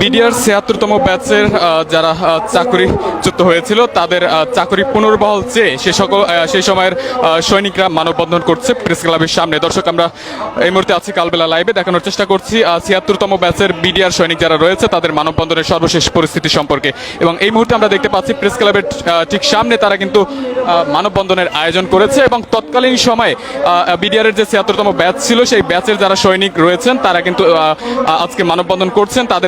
BDR ছিয়াত্তরতম ব্যাচের যারা আহ, চাকরিচ্যুত হয়েছিল তাদের চাকরি পুনর্বহাল চেয়ে সে সকল সেই সময়ের সৈনিকরা মানববন্ধন করছে প্রেস ক্লাবের সামনে। দর্শক আমরা এই মুহূর্তে আছি কালবেলা লাইভে। দেখানোর চেষ্টা করছি ছিয়াত্তরতম ব্যাচের বিডিআর সৈনিক যারা রয়েছে তাদের মানববন্ধনের সর্বশেষ পরিস্থিতি সম্পর্কে। এবং এই মুহূর্তে আমরা দেখতে পাচ্ছি প্রেস ক্লাবের ঠিক সামনে তারা কিন্তু মানববন্ধনের আয়োজন করেছে এবং তৎকালীন সময়ে বিডিআর এর যে ছিয়াত্তরতম ব্যাচ ছিল সেই ব্যাচের যারা সৈনিক রয়েছেন তারা কিন্তু আজকে মানববন্ধন করছেন। তাদের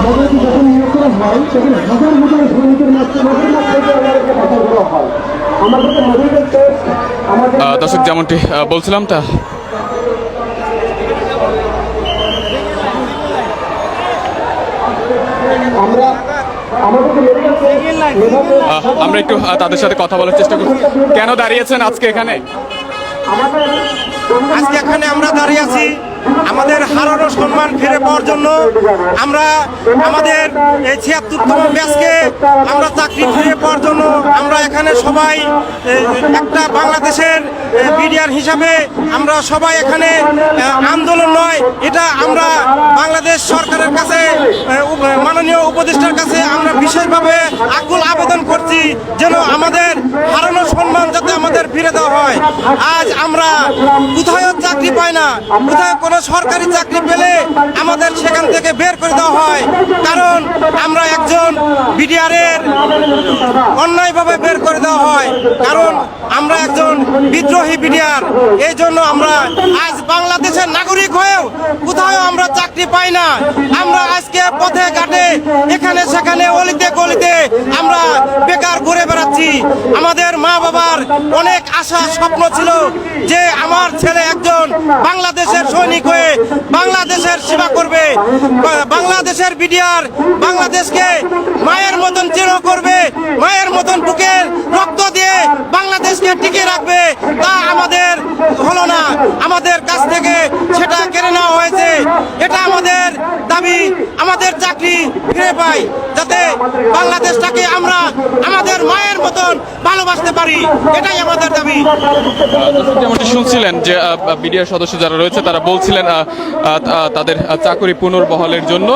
আমাদেরকে যখন নিয়োগ করা হয় হাজার হাজার শ্রমিকের দর্শক যেমনটি বলছিলাম তা আমরা আমরা একটু তাদের সাথে কথা বলার চেষ্টা করছি। কেন দাঁড়িয়েছেন আজকে এখানে? আজকে এখানে আমরা দাঁড়িয়ে আছি। আমাদের হারানো সম্মান ফিরে পাওয়ার জন্য আমরা আমাদের এই ছিয়াত্তরতম ব্যাচকে আমরা চাকরি ফিরে পাওয়ার জন্য আমরা এখানে সবাই একটা বাংলাদেশের বিডিআর হিসাবে আমরা সবাই এখানে আন্দোলন নয়, এটা আমরা বাংলাদেশ সরকারের কাছে মাননীয় উপদেষ্টার কাছে আমরা বিশেষভাবে আকুল আবেদন করছি যেন আমাদের হারানো সম্মান যাতে আমাদের ফিরে দেওয়া হয় আজ আমরা কোথাও চাকরি পাই না। কোথাও কোনো সরকারি চাকরি পেলে আমাদের সেখান থেকে বের করে দেওয়া হয়। কারণ আমরা একজন বিডিআরের অন্যায়ভাবে বের করে দেওয়া হয়। কারণ আমরা একজন বিদ্রোহী বিডিআর। এই জন্য আমরা আজ বাংলাদেশের নাগরিক হয়েও কোথাও আমরা চাকরি পাই না। আমরা আজকে পথে ঘাটে এখানে সেখানে অলিতে গলিতে আমরা বেকার ঘুরে বেড়াচ্ছি। আমাদের মা বাবার অনেক আশা স্বপ্ন ছিল যে আমার ছেলে একজন বাংলাদেশের সৈনিক হয়ে বাংলাদেশের সেবা করবে। বাংলাদেশের বিডিআর বাংলাদেশকে মায়ের মতন চির করবে, মায়ের মতন বুকের রক্ত দিয়ে বাংলাদেশকে টিকে রাখবে। তা আমাদের হলো না। আমাদের কাছ থেকে সেটা কেড়ে নেওয়া হয়েছে এটা আমাদের দাবি আমাদের চাকরি ফিরে পাই যাতে বাংলাদেশটাকে আমরা আমাদের মায়ের মতন ভালোবাসতে পারি। এটাই আমাদের দাবি। যেমনটি শুনছিলেন যে বিডিআর সদস্য যারা রয়েছে, তারা বলছিলেন তাদের চাকরি পুনর্বহলের জন্য।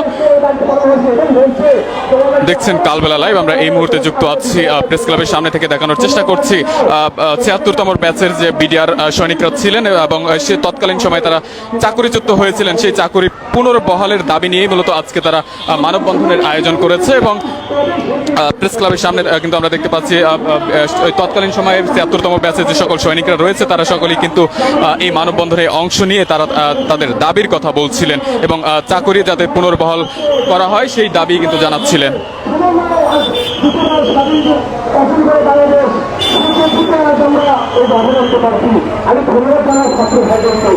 দেখছেন কালবেলা লাইভ আমরা এই মুহূর্তে যুক্ত আছি প্রেস ক্লাবের সামনে থেকে দেখানোর চেষ্টা করছি। ছিয়াত্তরতম ব্যাচের যে বিডিআর সৈনিকরা ছিলেন, এবং সে তৎকালীন সময় তারা চাকরিচ্যুত হয়েছিলেন। সেই চাকরি পুনর্বহালের দাবি নিয়েই মূলত আজকে তারা মানববন্ধনের আয়োজন করেছে এবং প্রেস ক্লাবের সামনে কিন্তু আমরা দেখতে পাচ্ছি তৎকালীন সময়ে ছিয়াত্তরতম ব্যাচে যে সকল সৈনিকরা রয়েছে, তারা সকলেই কিন্তু এই মানববন্ধনে অংশ নিয়ে তারা তাদের দাবির কথা বলছিলেন এবং চাকরি যাতে পুনর্বহাল করা হয়, সেই দাবি কিন্তু জানাচ্ছিলেন। আমি ধন্যবাদ জানাই ছাত্র ভাইদেরকে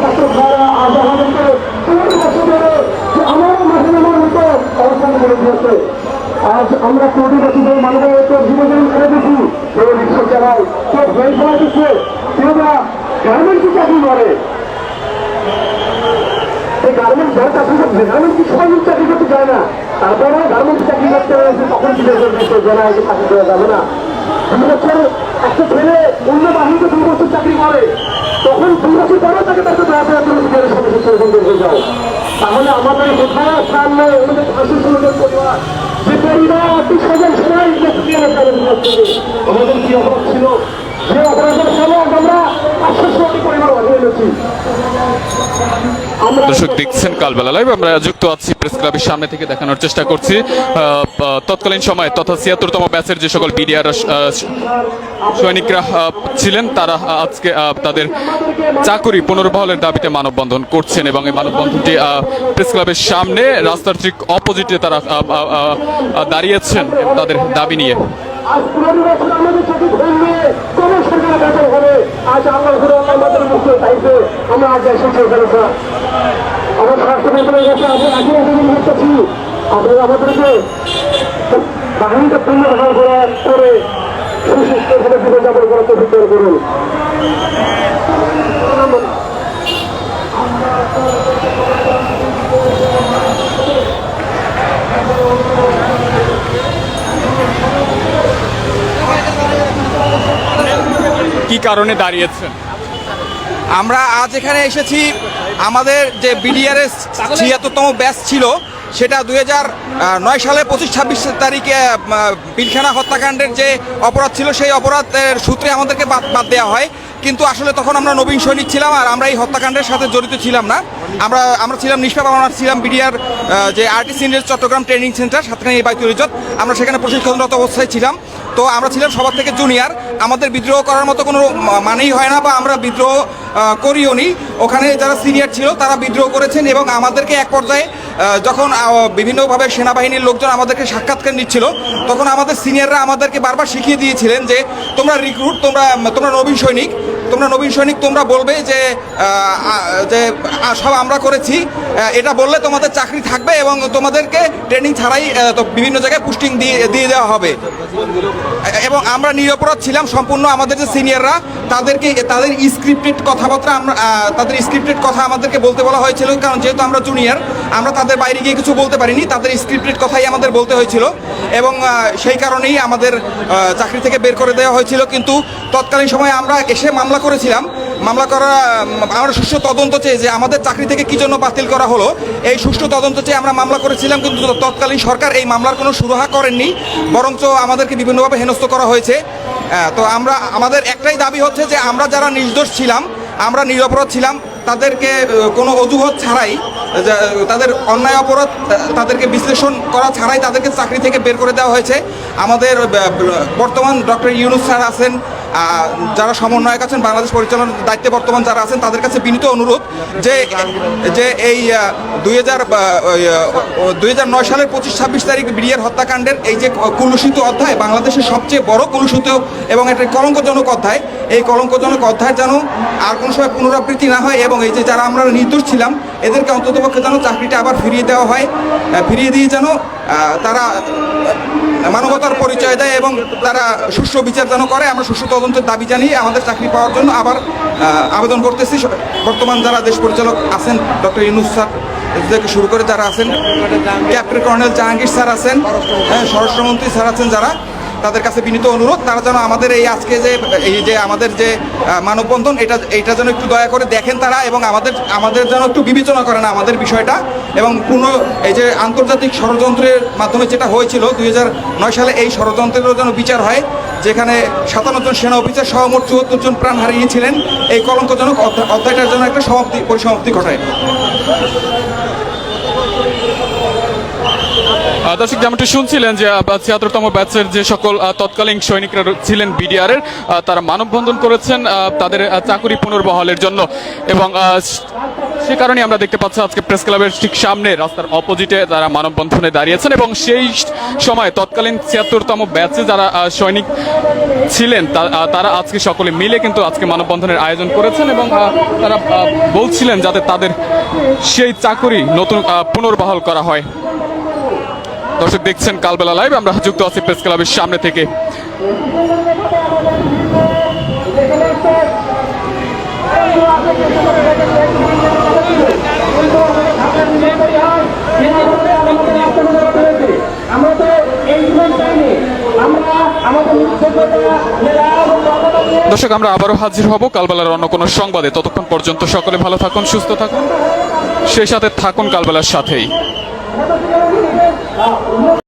ছাত্র ভাইরা আজ আমাদেরকে চল্লিশ বছর ধরে যে আমার মাঝে আমার মতো অবস্থান করে দিয়েছে আজ আমরা প্রতিবাসীদের মানবের তো জীবন করে? দিচ্ছি কেউ রিক্সা চালায় কেউ ভেল ফেলা দিচ্ছে কেউ গার্মেন্টসে চাকরি করে চাকরি তারপরে গার্মেন্টস চাকরি তখন চাকরি করা যাবে না। দু বছর, একটা ছেলে অন্য বাহিনীতে বছর চাকরি করে। তখন দু বছর পরে তাকে তাকে দশ তাহলে আমাদের কোথায় নেই? আমাদের ফাঁসি শ্রমিকের পরিবার। যে পরিবার সজন সবাই আমাদের কি অভাব ছিল? আমরা দর্শক, দেখছেন কালবেলা লাইভ আমরা যুক্ত আছি প্রেস ক্লাবের সামনে থেকে দেখানোর চেষ্টা করছি। তৎকালীন সময় তথা ছিয়াত্তরতম ব্যাচের যে সকল বিডিআর সৈনিকরা ছিলেন, তারা আজকে তাদের চাকুরি পুনর্বহলের দাবিতে মানববন্ধন করছেন এবং এই মানববন্ধনটি প্রেস ক্লাবের সামনে রাস্তার ঠিক অপোজিটে তারা দাঁড়িয়েছেন তাদের দাবি নিয়ে। আজ পুনর্বাসন আমাদের চোখে ধরলে কোন সরকার বেতন হবে। আজ আল্লাহ আমাদের মুক্ত চাইছে আমরা আজ এসেছি ওখানে স্যার। আমার স্বাস্থ্য মন্ত্রণের কাছে আমরা আগে আবেদন করতেছি আপনারা আমাদেরকে বাহিনীকে পুনর্বহাল করার করে সুসুস্থভাবে জীবনযাপন করার দান করুন। কি কারণে দাঁড়িয়েছেন। আমরা আজ এখানে এসেছি, আমাদের যে বিডিআরএস ছিয়াত্তরতম ব্যাচ ছিল, সেটা দুই নয় সালে পঁচিশ ছাব্বিশ তারিখে পিলখানা হত্যাকাণ্ডের যে অপরাধ ছিল, সেই অপরাধের সূত্রে আমাদেরকে বাদ বাদ দেওয়া হয়। কিন্তু আসলে তখন আমরা নবীন সৈনিক ছিলাম, আর আমরা এই হত্যাকাণ্ডের সাথে জড়িত ছিলাম না। আমরা আমরা ছিলাম নিষ্পাপ, আমরা ছিলাম বিডিআর যে আর্টিস্ট চট্টগ্রাম ট্রেনিং সেন্টার সাতখানি বাইতুল ইজত আমরা সেখানে প্রশিক্ষণরত অবস্থায় ছিলাম। তো আমরা ছিলাম সবার থেকে জুনিয়র আমাদের বিদ্রোহ করার মতো কোনো মানেই হয় না বা আমরা বিদ্রোহ করিও নি। ওখানে যারা সিনিয়র ছিল, তারা বিদ্রোহ করেছেন এবং আমাদেরকে এক পর্যায়ে যখন বিভিন্নভাবে সেনাবাহিনীর লোকজন আমাদেরকে সাক্ষাৎকার নিচ্ছিল, তখন আমাদের সিনিয়ররা আমাদেরকে বারবার শিখিয়ে দিয়েছিলেন যে, তোমরা রিক্রুট তোমরা তোমরা নবীন সৈনিক, তোমরা নবীন সৈনিক, তোমরা বলবে যে সব আমরা করেছি এটা বললে তোমাদের চাকরি থাকবে এবং তোমাদেরকে ট্রেনিং ছাড়াই বিভিন্ন জায়গায় পোস্টিং দিয়ে দিয়ে দেওয়া হবে। এবং আমরা নিরপরাধ ছিলাম সম্পূর্ণ আমাদের যে সিনিয়ররা তাদেরকে, তাদের স্ক্রিপ্টেড কথাবার্তা আমরা তাদের স্ক্রিপ্টেড কথা আমাদেরকে বলতে বলা হয়েছিল, কারণ যেহেতু আমরা জুনিয়র আমরা তাদের বাইরে গিয়ে কিছু বলতে পারিনি, তাদের স্ক্রিপ্টেড কথাই আমাদের বলতে হয়েছিল। এবং সেই কারণেই আমাদের চাকরি থেকে বের করে দেওয়া হয়েছিল, কিন্তু তৎকালীন সময়ে আমরা এসে মামলা করেছিলাম। মামলা করা আমরা সুষ্ঠু তদন্ত চেয়ে যে আমাদের চাকরি থেকে কি জন্য বাতিল করা হলো, এই সুষ্ঠু তদন্ত চেয়ে আমরা মামলা করেছিলাম, কিন্তু তৎকালীন সরকার এই মামলার কোনো সুরাহা করেননি, বরঞ্চ আমাদেরকে বিভিন্নভাবে হেনস্থ করা হয়েছে। তো আমরা, আমাদের একটাই দাবি হচ্ছে যে আমরা যারা নির্দোষ ছিলাম, আমরা নিরপরাধ ছিলাম, তাদেরকে কোনো অজুহাত ছাড়াই তাদের অন্যায় অপরাধ তাদেরকে বিশ্লেষণ করা ছাড়াই তাদেরকে চাকরি থেকে বের করে দেওয়া হয়েছে। আমাদের বর্তমান ডক্টর ইউনুস স্যার আছেন যারা সমন্বয়ক আছেন, বাংলাদেশ পরিচালনার দায়িত্বে বর্তমান যারা আছেন, তাদের কাছে বিনীত অনুরোধ যে যে এই দুই হাজার দুই হাজার নয় সালের পঁচিশ ছাব্বিশ তারিখ বিডিআর হত্যাকাণ্ডের এই যে কুলুষিত অধ্যায়, বাংলাদেশের সবচেয়ে বড় কুলুষিত এবং একটা কলঙ্কজনক অধ্যায়, এই কলঙ্কজনক অধ্যায় যেন আর কোনো সময় পুনরাবৃত্তি না হয় এবং এই যে যারা আমরা নির্দোষ ছিলাম এদেরকে অন্ততপক্ষে যেন চাকরিটা আবার ফিরিয়ে দেওয়া হয় ফিরিয়ে দিয়ে যেন তারা মানবতার পরিচয় দেয় এবং তারা সুষ্ঠু বিচার যেন করে। আমরা সুষ্ঠু তদন্তের দাবি জানিয়ে আমাদের চাকরি পাওয়ার জন্য আবার আবেদন করতেছি। বর্তমান যারা দেশ পরিচালক আছেন, ডক্টর ইউনুস স্যার থেকে শুরু করে যারা আছেন, ক্যাপ্টেন কর্নেল জাহাঙ্গীর স্যার আছেন হ্যাঁ স্বরাষ্ট্রমন্ত্রী স্যার আছেন যারা তাদের কাছে বিনীত অনুরোধ, তারা যেন আমাদের এই আজকে যে, এই যে আমাদের যে মানববন্ধন, এটা এটা যেন একটু দয়া করে দেখেন তারা এবং আমাদের আমাদের যেন একটু বিবেচনা করেন আমাদের বিষয়টা এবং পূর্ণ এই যে আন্তর্জাতিক ষড়যন্ত্রের মাধ্যমে যেটা হয়েছিল দুই সালে, এই ষড়যন্ত্রেরও যেন বিচার হয়, যেখানে সাতান্ন জন সেনা অফিসার সহ মোট চুয়াত্তর জন প্রাণ হারিয়েছিলেন, এই কলঙ্কজনক অধ্যায়- অধ্যায়টার জন্য একটা সমাপ্তি পরিসমাপ্তি ঘটায়। দর্শক যেমনটি শুনছিলেন যে ছিয়াত্তরতম ব্যাচের যে সকল তৎকালীন সৈনিকরা ছিলেন বিডিআর এর তারা মানববন্ধন করেছেন তাদের চাকুরি পুনর্বহালের জন্য। এবং সে কারণে আমরা দেখতে পাচ্ছি আজকে প্রেস ক্লাবের ঠিক সামনে রাস্তার অপোজিটে তারা মানববন্ধনে দাঁড়িয়েছেন এবং সেই সময় তৎকালীন ছিয়াত্তরতম ব্যাচে যারা সৈনিক ছিলেন তারা আজকে সকলে মিলে কিন্তু আজকে মানববন্ধনের আয়োজন করেছেন এবং তারা বলছিলেন যাতে তাদের সেই চাকুরি নতুন পুনর্বহাল করা হয়। দর্শক দেখছেন কালবেলা লাইভ, আমরা যুক্ত আছি প্রেস ক্লাবের সামনে থেকে। দর্শক, আমরা আবারও হাজির হব কালবেলার অন্য কোনো সংবাদে। ততক্ষণ পর্যন্ত সকলে ভালো থাকুন, সুস্থ থাকুন। সেই সাথে থাকুন কালবেলার সাথেই। 来到这边的右手边啊我们的